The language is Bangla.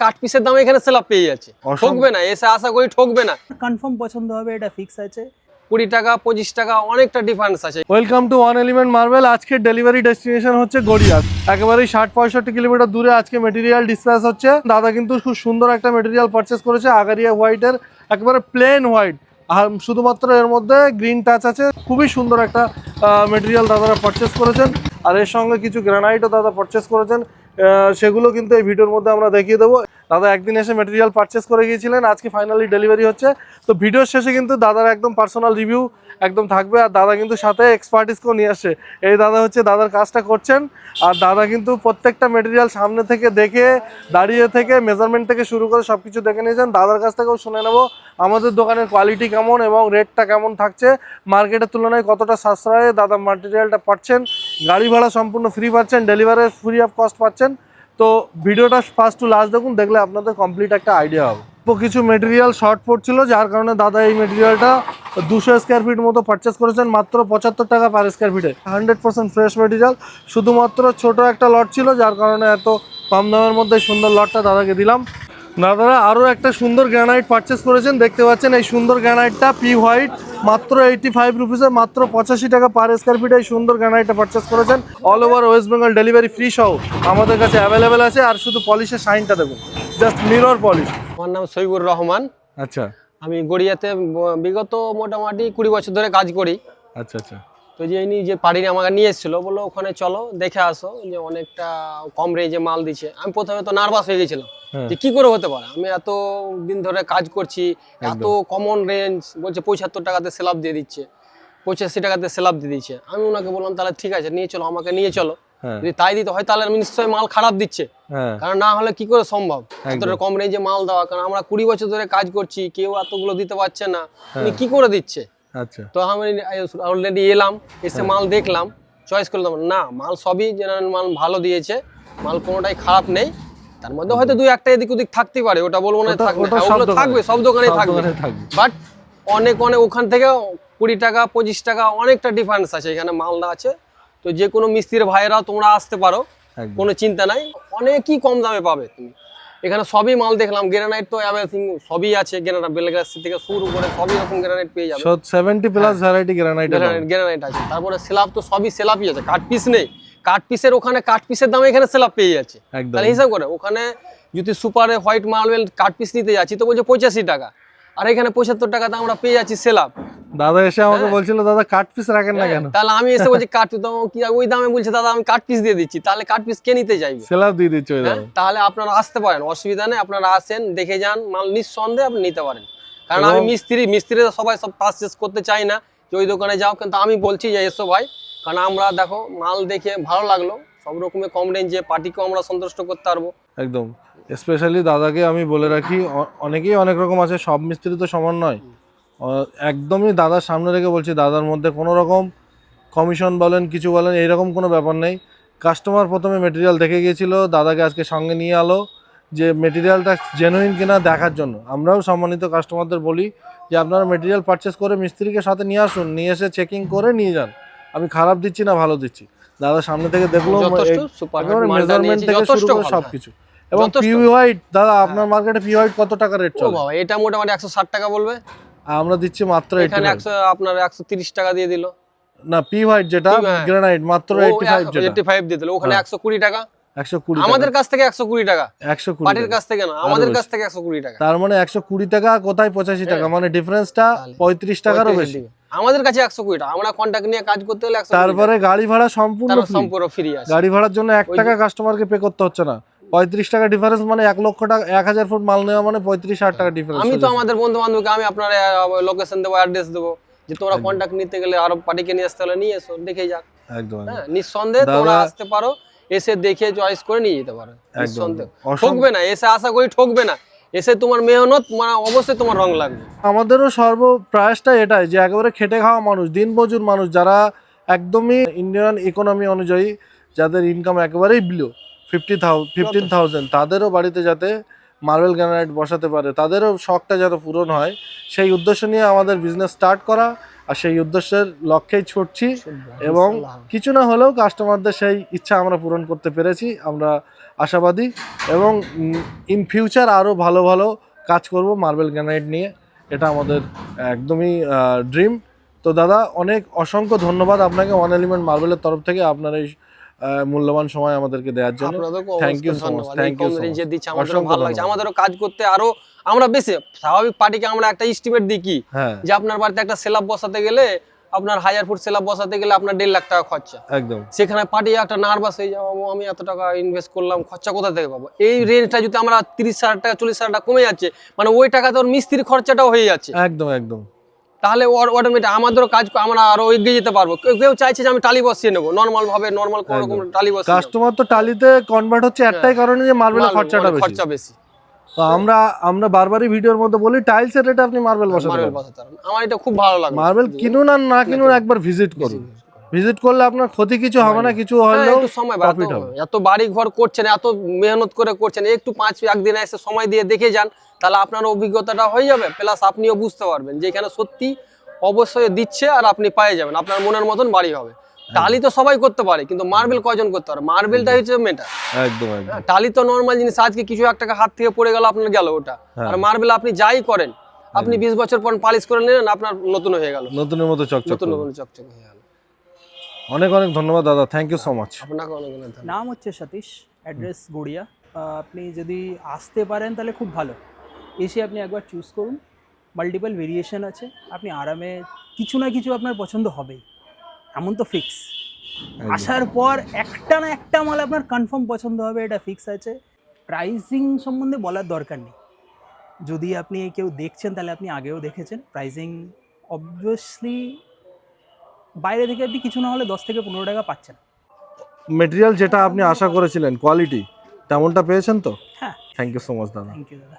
কাঠ পিসের দাম এখানে সেলাপ পেয়ে যাচ্ছে। ঠকবে না এসে আশা করি ঠকবে না। কনফার্ম পছন্দ হবে এটা ফিক্স আছে। কুড়ি টাকা পঁচিশ টাকা অনেকটা ডিফারেন্স আছে। Welcome to one element marble আজকের ডেলিভারি ডেস্টিনেশন হচ্ছে গড়িয়া একেবারেই ষাট পঁয়ষট্টি কিলোমিটার দূরে আজকে মেটেরিয়াল ডিসপ্যাচ হচ্ছে। দাদা কিন্তু খুব সুন্দর একটা মেটেরিয়াল পারচেস করেছে আগারিয়া হোয়াইটের একেবারে প্লেন হোয়াইট আর শুধুমাত্র এর মধ্যে গ্রিন টাচ আছে। খুবই সুন্দর একটা মেটেরিয়াল দাদারা পারচেস করেছেন। আর এর সঙ্গে কিছু গ্রানাইটও দাদা পারচেস করেছেন। সেগুলো কিন্তু এই ভিডিওর মধ্যে আমরা দেখিয়ে দেবো। দাদা একদিন এসে মেটেরিয়াল পারচেস করে গিয়েছিলেন, আজকে ফাইনালি ডেলিভারি হচ্ছে। তো ভিডিওর শেষে কিন্তু দাদার একদম পার্সোনাল রিভিউ একদম থাকবে, আর দাদা কিন্তু সাথে এক্সপার্টিসকেও নিয়ে আসছে এই দাদা হচ্ছে দাদার কাজটা করছেন, আর দাদা কিন্তু প্রত্যেকটা মেটেরিয়াল সামনে থেকে দেখে, দাঁড়িয়ে থেকে মেজারমেন্ট থেকে শুরু করে সব কিছু দেখে নিয়েছেন দাদার কাছ থেকেও শুনে নেব, আমাদের দোকানের কোয়ালিটি কেমন এবং রেটটা কেমন থাকছে। মার্কেটের তুলনায় কতটা সাশ্রয়ে, দাদা মাটেরিয়ালটা পাচ্ছেন, গাড়ি ভাড়া সম্পূর্ণ ফ্রি পাচ্ছেন ডেলিভারি ফ্রি অফ কস্ট পাচ্ছেন। তো ভিডিওটা ফার্স্ট টু লাস্ট দেখুন, দেখলে আপনাদের কমপ্লিট একটা আইডিয়া হবে। তো কিছু মেটেরিয়াল শর্ট পড়ছিল যার কারণে দাদা এই মেটেরিয়ালটা দুশো স্কোয়ার ফিট মতো পারচেস করেছেন, মাত্র পঁচাত্তর টাকা পার স্কোয়ার ফিটে হান্ড্রেড পার্সেন্ট ফ্রেশ মেটেরিয়াল শুধুমাত্র ছোট একটা লট ছিল, যার কারণে এত কম দামের মধ্যে সুন্দর লটটা দাদাকে দিলাম। দাদারা আরও একটা সুন্দর গ্রানাইট পারচেস করেছেন, দেখতে পাচ্ছেন এই সুন্দর গ্রানাইটটা পি হোয়াইট মাত্র এইটি ফাইভ রুপিসে মাত্র পঁচাশি টাকা পার স্কোয়ার ফিট এই সুন্দর গ্রানাইটটা পারচেস করেছেন। All over West Bengal delivery free সহ আমাদের কাছে অ্যাভেলেবেল আছে আর শুধু পলিশের সাইনটা দেবো জাস্ট মিরর পলিশ আমার নাম সৈবুর রহমান। আচ্ছা। আমি গড়িয়াতে বিগত মোটামুটি কুড়ি বছর ধরে কাজ করি। আচ্ছা আচ্ছা। তো যে ইনি যে পাড়ির আমাকে নিয়ে এসেছিল বলল ওখানে চলো দেখে আসো যে অনেকটা কম রেঞ্জে মাল দিচ্ছে। আমি প্রথমে তো নার্ভাস হয়ে গেছিলাম হ্যাঁ। যে কি করে হতে পারে? আমি এত দিন ধরে কাজ করছি এত কমন রেঞ্জ বলছে পঁচাত্তর টাকাতে স্ল্যাব দিয়ে দিচ্ছে পঁচাশি টাকাতে স্ল্যাব দিয়ে দিচ্ছে। আমি ওনাকে বললাম তাহলে ঠিক আছে নিয়ে চলো আমাকে নিয়ে চলো। হ্যাঁ। যদি তাই দিতে হয় তাহলে আমি নিশ্চয়ই মাল খারাপ দিচ্ছে। হ্যাঁ। কারণ না হলে কি করে সম্ভব। এতটা কম রেঞ্জে মাল দেওয়া কারণ আমরা কুড়ি বছর ধরে কাজ করছি কেউ এতগুলো দিতে পারছে না। উনি কি করে দিচ্ছে? আচ্ছা। তো আমি অলরেডি এলাম এসে মাল দেখলাম চয়েস করলাম। না মাল সবই জেনারেল মাল ভালো দিয়েছে মাল কোনোটাই খারাপ নেই। তার মধ্যে হয়তো দুই একটা এদিক ওদিক থাকতে পারে ওটা বলব না থাকবে হ্যাঁ, সব দোকানে। থাকবে সব দোকানে থাকবে। বাট অনেক অনেক ওখান থেকে কুড়ি টাকা পঁচিশ টাকা অনেকটা ডিফারেন্স আছে। এখানে মালদা আছে। তো যে কোনো মিস্ত্রির ভাইয়েরাও তোমরা আসতে পারো কোনো চিন্তা নাই। অনেকই কম দামে পাবে তুমি। এখানে সবই মাল দেখলাম গ্রানাইট তো এভরিথিং সবই আছে গ্রানাইট বেলগ্রাস থেকে শুরু করে সবই রকম গ্রানাইট পেয়ে যাবে। Seventy plus variety granite granite granite আছে। তারপরে স্ল্যাব তো সবই স্ল্যাবই আছে কাট পিস নেই। কাট পিসের ওখানে কাট পিসের দাম এখানে স্ল্যাব পেয়ে যাচ্ছে। তাহলে হিসাব করে ওখানে যদি সুপারে হোয়াইট মার্বেল কাট পিস নিতে যাচ্ছি তো বলছে পঁচাশি টাকা। আর এখানে পঁচাত্তর টাকাতে আমরা পেয়ে যাচ্ছি স্ল্যাব দাদা এসে আমাকে বলছিল দাদা কাট পিস রাখেন না কেন? তাহলে আমি এসে বলছি কাঠ তো কি ওই দামে বলছে দাদা আমি কাঠ পিস দিয়ে দিচ্ছি। তাহলে কাঠ পিস কে নিতে চাইবে? সেলাপ দিয়ে দিচ্ছে ওই হ্যাঁ? দাদা তাহলে আপনারা আসতে পারেন অসুবিধা নেই আপনারা আসেন দেখে যান মাল নিঃসন্দেহে আপনি নিতে পারেন। কারণ আমি মিস্ত্রি মিস্ত্রিরা সবাই সব পারচেস করতে চাই না যে ওই দোকানে যাও কিন্তু আমি বলছি যে এসো ভাই। কারণ আমরা দেখো মাল দেখে ভালো লাগল। সব রকমের কম রেঞ্জে পার্টিকেও আমরা সন্তুষ্ট করতে পারব। একদম। স্পেশালি দাদাকে আমি বলে রাখি অনেকেই অনেক রকম আছে, সব মিস্ত্রি তো সমান নয়। একদমই দাদার সামনে রেখে বলছি, দাদার মধ্যে কোনো রকম কমিশন বলেন, কিছু বলেন, এইরকম কোনো ব্যাপার নেই। কাস্টমার প্রথমে মেটেরিয়াল দেখে গিয়েছিল, দাদাকে আজকে সঙ্গে নিয়ে আলো যে মেটেরিয়ালটা জেনুইন কিনা দেখার জন্য। আমরাও সম্মানিত কাস্টমারদের বলি যে, আপনারা মেটেরিয়াল পারচেস করে মিস্ত্রিকে সাথে নিয়ে আসুন, নিয়ে এসে চেকিং করে নিয়ে যান। আমি খারাপ দিচ্ছি না, ভালো দিচ্ছি। দাদা সামনে থেকে দেখল মেজারমেন্ট থেকে শুরু করে সবকিছু। এবং হোয়াইট দাদা আপনার মার্কেটে পি হোয়াইট কত টাকা রেট চলে? বাবা এটা মোটামুটি একশো ষাট টাকা বলবে। আমরা দিচ্ছি মাত্র এখানে 85 একশো আপনার একশো তিরিশ টাকা দিয়ে দিল। না পি হোয়াইট যেটা হ্যাঁ। গ্রানাইট মাত্র এইটি ফাইভ যেটা। দিয়ে দিল ওখানে হ্যাঁ। একশো কুড়ি টাকা। একশো কুড়ি আমাদের কাছ থেকে একশো কুড়ি টাকা। একশো কুড়ি কাছ থেকে না আমাদের কাছ থেকে একশো কুড়ি টাকা। তার মানে একশো কুড়ি টাকা কোথায় পঁচাশি টাকা? হ্যাঁ। মানে ডিফারেন্সটা তাহলে। পঁয়ত্রিশ টাকারও বেশি। আমাদের কাছে একশো কুড়ি টাকা। আমরা কন্ট্যাক্ট নিয়ে কাজ করতে হলে তারপরে গাড়ি ভাড়া সম্পূর্ণ তারপর সম্পূর্ণ ফ্রি আছে। গাড়ি ভাড়ার জন্য এক টাকা কাস্টমারকে পে করতে হচ্ছে না। পঁয়ত্রিশ টাকা ডিফারেন্স মানে এক লক্ষ টাকা এক হাজার ফুট মাল নেওয়া মানে পঁয়ত্রিশ হাজার টাকা ডিফারেন্স আমি তো আমাদের বন্ধু বান্ধবকে আমি আপনার লোকেশন দেবো অ্যাড্রেস দেবো। যে তোমরা কন্ট্যাক্ট নিতে গেলে আরও পার্টিকে নিয়ে আসতে হলে নিয়ে এসো দেখে যাক। একদম একদম। হ্যাঁ নিঃসন্দেহে তোমরা আসতে পারো। এসে দেখে চয়েস করে নিয়ে যেতে পারো। ঠকবে না এসে আশা করি ঠকবে না। এসে তোমার মেহনত মানে অবশ্যই তোমার রং লাগবে। আমাদেরও সর্ব প্রয়াসটা এটাই যে একেবারে খেটে খাওয়া মানুষ দিনমজুর মানুষ যারা একদমই ইন্ডিয়ান ইকোনমি অনুযায়ী যাদের ইনকাম একেবারেই below fifty thousand fifteen thousand তাদেরও বাড়িতে যাতে মার্বেল গ্রানাইট বসাতে পারে তাদেরও শখটা যাতে পূরণ হয় সেই উদ্দেশ্য নিয়ে আমাদের বিজনেস স্টার্ট করা। আর সেই উদ্দেশ্যের লক্ষ্যেই ছুটছি এবং কিছু না হলেও কাস্টমারদের সেই ইচ্ছা আমরা পূরণ করতে পেরেছি আমরা আশাবাদী এবং ইন ফিউচার আরও ভালো ভালো কাজ করব মার্বেল গ্রানাইট নিয়ে এটা আমাদের একদমই ড্রিম তো দাদা অনেক অসংখ্য ধন্যবাদ আপনাকে ওয়ান এলিমেন্ট মার্বেলের তরফ থেকে আপনার এই মূল্যবান সময় আমাদেরকে দেওয়ার জন্য। Thank you. দিচ্ছে আমাদেরও অসংখ্য ভালো লাগছে। ধন্যবাদ। আমাদেরও কাজ করতে আরও আমরা বেশি স্বাভাবিক পার্টিকে আমরা একটা এস্টিমেট দিই কি? হ্যাঁ। যে আপনার বাড়িতে একটা সেলাব বসাতে গেলে আপনার হাজার ফুট সেলাব বসাতে গেলে আপনার দেড় লাখ টাকা খরচা। একদম। সেখানে পার্টি একটা নার্ভাস হয়ে যাব আমি এত টাকা ইনভেস্ট করলাম খরচা কোথা থেকে পাবো? এই রেঞ্জটা যদি আমরা তিরিশ হাজার টাকা চল্লিশ হাজার টাকা কমে যাচ্ছে মানে ওই টাকা তোর মিস্ত্রির খরচাটাও হয়ে যাচ্ছে। একদম একদম। তাহলে অটোমেটিক আমাদেরও কাজ আমরা আরও এগিয়ে যেতে পারব। কেউ চাইছে যে আমি টালি বসিয়ে নেব নর্মাল ভাবে নর্মাল কোনো রকম টালি বসিয়ে। কাস্টমার তো টালিতে কনভার্ট হচ্ছে একটাই কারণে যে মার্বেলের খরচাটা বেশি। খরচা বেশি। তো আমরা আমরা বারবারই ভিডিওর মধ্যে বলি টাইলসের রেটে আপনি মার্বেল বসাতে পারেন আমার এটা খুব ভালো লাগে মার্বেল কিনুন আর না কিনুন একবার ভিজিট করুন। ভিজিট করলে আপনার ক্ষতি কিছু হবে না কিছু হ্যাঁ, হলেও একটু সময় বা হবে। এত বাড়ি ঘর করছেন এত মেহনত করে করছেন একটু পাঁচ একদিন এসে সময় দিয়ে দেখে যান তাহলে আপনার অভিজ্ঞতাটা হয়ে যাবে প্লাস আপনিও বুঝতে পারবেন যে এখানে সত্যি অবশ্যই দিচ্ছে আর আপনি পেয়ে যাবেন আপনার মনের মতন বাড়ি হবে। টালি তো সবাই করতে পারে কিন্তু মার্বেল কয়জন করতে পারে? মার্বেলটা হচ্ছে মেটা একদম একদম। টালি তো নর্মাল জিনিস আজকে কিছু এক টাকা হাত থেকে পড়ে গেল আপনার গেল ওটা। হ্যাঁ। আর মার্বেল আপনি যাই করেন আপনি বিশ বছর পর পালিশ করে নিলেন আপনার নতুন হয়ে গেল। নতুনের মতো চকচক নতুন। নতুন চকচকে হয়ে গেল। অনেক অনেক ধন্যবাদ দাদা থ্যাংক ইউ সো মাচ আপনাকে অনেক অনেক ধন্যবাদ। নাম হচ্ছে সতীশ অ্যাড্রেস গড়িয়া। আহ, আপনি যদি আসতে পারেন তাহলে খুব ভালো। এসে আপনি একবার চুজ করুন মাল্টিপল ভেরিয়েশন আছে আপনি আরামে কিছু না কিছু আপনার পছন্দ হবেই। এমন তো ফিক্স আসার পর একটা না একটা মাল আপনার কনফার্ম পছন্দ হবে এটা ফিক্স আছে। প্রাইসিং সম্বন্ধে বলার দরকার নেই। যদি আপনি কেউ দেখছেন তাহলে আপনি আগেও দেখেছেন। প্রাইসিং অবভিয়াসলি বাইরে থেকে আপনি কিছু না হলে দশ থেকে পনেরো টাকা পাচ্ছেন। মেটেরিয়াল যেটা আপনি আশা করেছিলেন কোয়ালিটি তেমনটা পেয়েছেন তো? হ্যাঁ। থ্যাংক ইউ সো মাচ দাদা। থ্যাংক ইউ দাদা।